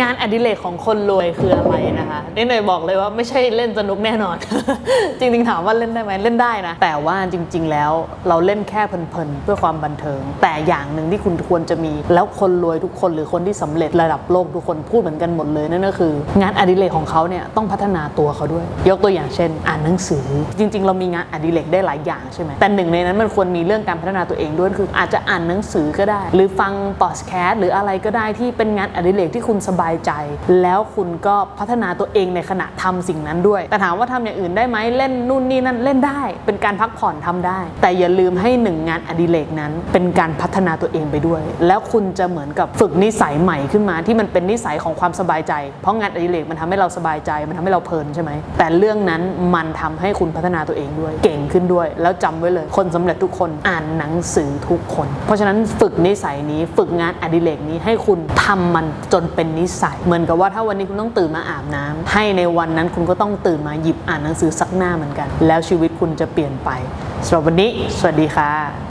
งานอดิเรกของคนรวยคืออะไรนะคะนี่หน่อยบอกเลยว่าไม่ใช่เล่นสนุกแน่นอน จริงๆถามว่าเล่นได้ไหมเล่นได้นะ แต่ว่าจริง ๆ แล้วเราเล่นแค่เพลินๆเพื่อความบันเทิง แต่อย่างหนึ่งที่คุณควรจะมี แล้วคนรวยทุกคนหรือคนที่สำเร็จระดับโลกทุกคนพูดเหมือนกันหมดเลยนั่นก็คือ งานอดิเรกของเขาเนี่ยต้องพัฒนาตัวเขาด้วย ยกตัวอย่างเช่น อ่านหนังสือ จริง ๆ เรามีงานอดิเรกได้หลายอย่างใช่ไหมแต่หนึ่งในนั้นมันควรมีเรื่องการพัฒนาตัวเองด้วยคืออาจจะอ่านหนังสือก็ได้ หรือฟังพอดแคสต์หรืออะไรก็ได้ที่เป็นงานอดิเรกที่คุณสบายใจ แล้วคุณก็พัฒนาตัวเองในขณะทำสิ่งนั้นด้วย แต่ถามว่าทำอย่างอื่นได้ไหมเล่นนู่นนี่นั่นเล่นได้ เป็นการพักผ่อนทำได้ แต่อย่าลืมให้หนึ่งงานอดิเรกนั้น เป็นการพัฒนาตัวเองไปด้วย แล้วคุณจะเหมือนกับฝึกนิสัยใหม่ขึ้นมาที่มันเป็นนิสัยของความสบายใจ เพราะงานอดิเรกมันทำให้เราสบายใจ มันทำให้เราเพลินใช่ไหม แต่เรื่องนั้นมันทำให้คุณพัฒนาตัวเองด้วย เก่งขึ้นด้วย แล้วจำไว้เลย คนสำเร็จทุกคนอ่านหนังสือทุกคน เพราะฉะนั้นฝึกนิสัยนี้ ฝึกงานอดิเรกนี้ให้คุณทำมันจนเป็นนิสัยเหมือนกับว่าถ้าวันนี้คุณต้องตื่นมาอาบน้ำให้ในวันนั้นคุณก็ต้องตื่นมาหยิบอ่านหนังสือสักหน้าเหมือนกัน แล้วชีวิตคุณจะเปลี่ยนไปสำหรับวันนี้ สวัสดีค่ะ